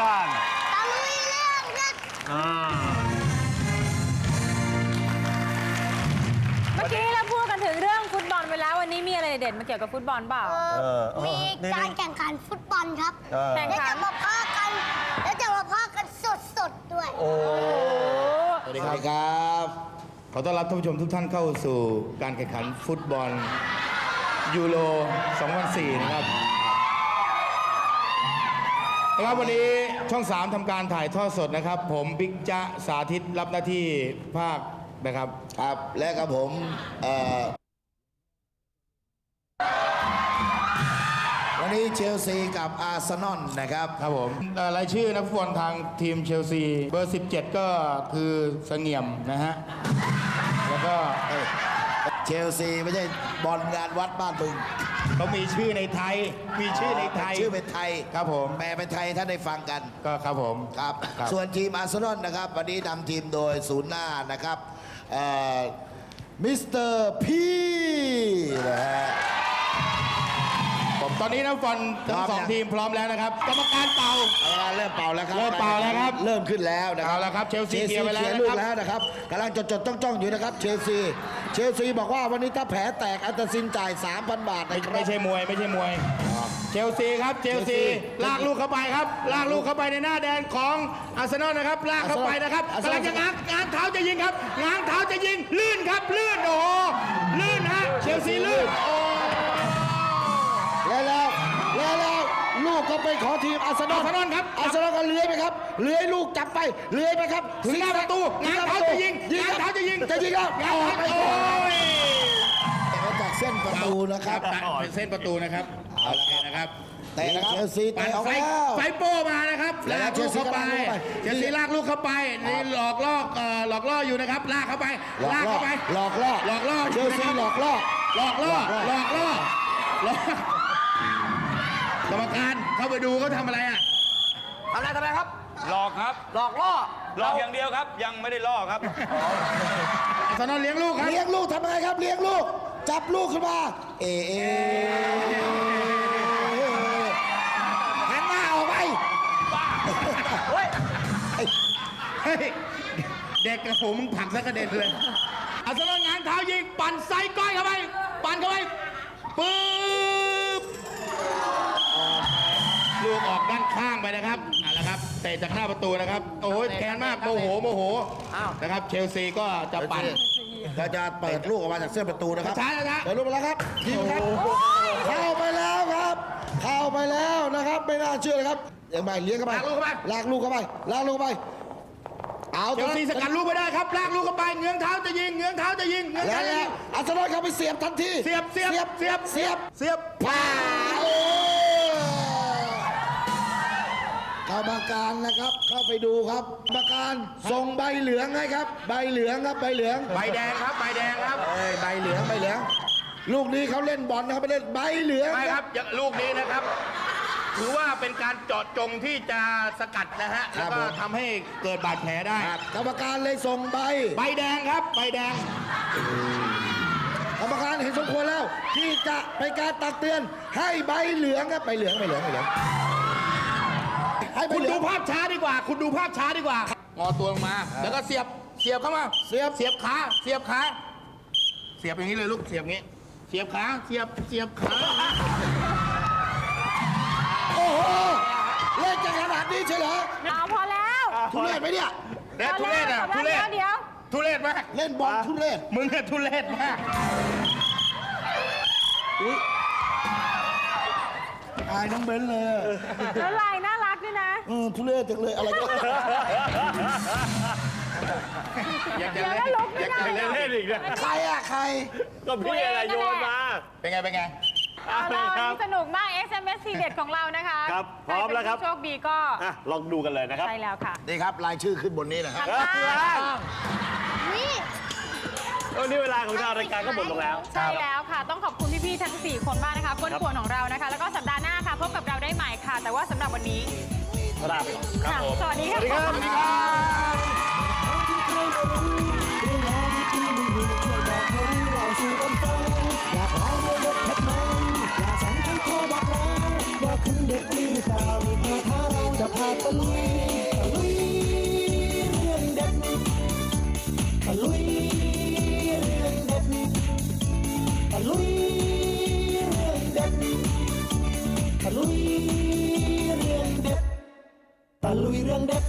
การตะลุยเรื่องนักอ่าเมื่อกี้เราพูดกันถึงเรื่องฟุตบอลไปแล้ววันนี้มีอะไรเด่นมาเกี่ยวกับฟุตบอลเปล่า เอเอออเออมีนี่การนี่แข่งขันฟุตบอลครับเออ แข่ง แล้วขัจะนมาพากัน แล้วจะมาพากันสดๆด้วยโอ้สวัสดีครับ ขอต้อนรับท่านผู้ชมทุกท่านเข้าสู่การแข่งขันฟุตบอลยูโร 2004 นะครับนะ ครับวันนี้ช่อง 3ทำการถ่ายทอดสดนะครับ ผมบิ๊กจ๊ะสาธิตรับหน้าที่ภาคนะครับ ครับและกับผมเอ่อวันนี้เชลซีกับอาร์เซนอลนะครับครับผมเอ่อรายชื่อนักฟุตบอลทางทีมเชลซีเบอร์ 17 ก็คือเสงี่ยมนะฮะ แล้วก็ เชลซีไม่ใช่บอลงานวัดบ้านบึงเขามีชื่อในไทย มีชื่อในไทย ชื่อเป็นไทยครับผม แปลเป็นไทยถ้าได้ฟังกัน ก็ครับผม ครับ ครับ ส่วนทีมอาร์เซนอลนะครับ วันนี้นำทีมโดยศูนย์หน้านะครับเอ่อมิสเตอร์พีนะฮะ ผมตอนนี้นักฟุตบอลทั้งสองพร้อมยัง ทีมพร้อมแล้วนะครับ กรรมการเป่า เอาละเริ่มเป่าแล้วครับ เริ่มเป่าแล้วครับ เริ่มขึ้นแล้วนะครัเอาละครับเชลซีเชลเคลีซียร์ไปแล้วเคลียร์นะครับลูกแล้วนะครับกำลังจดจดๆจ้องจ้องๆอยู่นะครับเชลซีเชลซีบอกว่าวันนี้ถ้าแผลแตกอันตรซินจ่าย 3,000 บาทไม่นะครับ ไม่ใช่มวยไม่ใช่มวย เชลซีครับเชลซีเชลซีลากลูกเข้าไปครับ ลากลูกเข้าไปในหน้าแดนของอาร์เซนอลนะครับ ลากเข้าไปนะครับอาร์เซนอลกำลังจะง้างง้างเท้าจะยิงครับง้างเท้าจะยิงลื่นครับลื่นโอ้โหลื่นฮะเชลซีลื่นโอ้ ลูกก็เป็นของทีมอาร์เซนอลอาร์เซนอลครับอาร์เซนอลก็เลื้อยไปครับเลื้อยลูกจับไปเลื้อยไปครับถึงหน้าประตูถึง้างหน้เท้าจะยิงยิงง้างคเท้ารับจะยิงจะยิงแล้วง้างออกเท้าไปโอ้ยแต่มาจากเส้นประตูนะคครัรับบตัดเป็นเส้นประตูนะครับเอาละครับนะครับเตะนะครับเชลซีปั่นเตะออกไฟแล้วไฟโป้มานะครับแล้วลากลูกเข้าไปเชลซีเชลซีลากลูกเข้าไปนี่หลอกล่อเอ่อหลอกล่ออยู่นะครับ ลากเข้าไปหลอกลากล่อเข้าไป หลอกล่อหลอกล่อเชลซีหลอกล่อหลอกล่อหลอกล่อหลอ กล่อหลอกกรรมการเข้าไปดูเขาทำอะไรอะทำอะไรทำอะไรครับ หลอกครับ หลอกล่อหลอกอย่างเดียวครับ ยังไม่ได้ล่อครับอาร์เซนอลเลี้ยงลูกครับ เลี้ยงลูกทำยังไงครับ เลี้ยงลูก จับลูกขึ้นมา เอเอหันหน้าออกไปเฮ้ยเด็กกระผมมึงผลักซะกระเด็นเลยอาร์เซนอลง้างเท้ายิงปั่นใส่ก้อย ไปนะครับเอาละครับเตะจากหน้าประตูนะครับ โอ้ยแค้นมากโมโหโมโหนะครับ เชลซีก็จะปั่นเราจะเปิดลูกออกมาจากเส้นประตูนะครับช้าๆช้าๆเปิดลูกไปแล้วครับยิงครับเข้าไปแล้วครับ เข้าไปแล้วนะครับ ไม่น่าเชื่อเลยครับยังไงเลี้ยงเข้าไปลากลูกเข้าไปลากลูกเข้าไปลากลูกเข้าไปเอาเชลซีสกัดลูกไม่ได้ครับลากลูกเข้าไปเงื้องเท้าจะยิงเงื้องเท้าจะยิงเงื้องแล้เท้าวจะแล้ยิวงอัศนนเข้าไปเสียบทันทีเสียบเสียบเสียบ เสียบ เสียบ เสียบป้าโอ้ กรรมการนะครับเข้าไปดูครับกรรมการส่งใบเหลืองให้ครับ ใบเหลืองครับใบเหลืองใบแดงครับใบแดงครับเอ้ยใบเหลืองใบเหลือง ลูกนี้เขาเล่นบอลนะครับไม่เล่นใบเหลืองไม่ครับอย่าลูกนี้นะครับ ถือว่าเป็นการเจาะจงที่จะสกัดนะฮะแล้วก็ทำให้เกิดบาดแผลได้ ครับกรรมการเลยส่งใบ ใบแดงครับ ใบแดง กรรมการเห็นสมควรแล้ว ที่จะเป็นการตักเตือนให้ใบเหลืองครับใบเหลืองใบเหลืองใบเหลือง ให้ใบคุณเหลืดูองภาพช้าดีกว่า คุณดูภาพช้าดีกว่า งอตัวลงมา แล้วก็เสียบ เสียบเข้ามา เสียบ เสียบขา เสียบขา เสียบอย่างนี้เลยลูก เสียบอย่างนี้ เสียบขา เสียบ เสียบขา โอ้โหเล่นกันขนาดนี้ใช่เหรอเอาพอแล้วทุเรศไหมเนี่ยเด็ดทุเรศอะ พทุอเรแล้ศวเดี๋ยวทุเรศมาก เล่นบอลทุเรศมึงเนี่ยทุเรศมาก อายน้องเบนเลยอะแล้วลายน่ารักด้วย นะเออทุเรศจังเลยอะไรก็ อยากจะเดี๋ยวเล่นแล้วลุกไม่ได้อยากจะเล่นเล่นอีกนะใครอะใคร ก็พี่อะไรโยนมา เป็นไง เป็นไง เอาล่ะควันรับนี้สนุกมาก SMS ทีเด็ดของเรานะคะครับพร้อมแล้วครับ ใเป็นผู้โชคดีก็อะลองดูกันเลยนะครับ ใช่แล้วค่ะนี่ครับรายชื่อขึ้นบนนี้นะครับทางบ้าน นี่วันนี้เวลาของทางรายการก็หมดลงแล้ว ใช่แล้วค่ะ ต้องขอบคุณพี่ ๆ ทั้ง 4 คนมากนะคะก้นกวนของเรานะคะ แล้วก็สัปดาห์หน้าค่ะ พบกับเราได้ใหม่ค่ะ แต่ว่าสำหรับวันนี้ ลาไปก่อนครับค่ะผม สวัสดีค่ะ สวัสดีครับ ลุยเรื่องเด็ด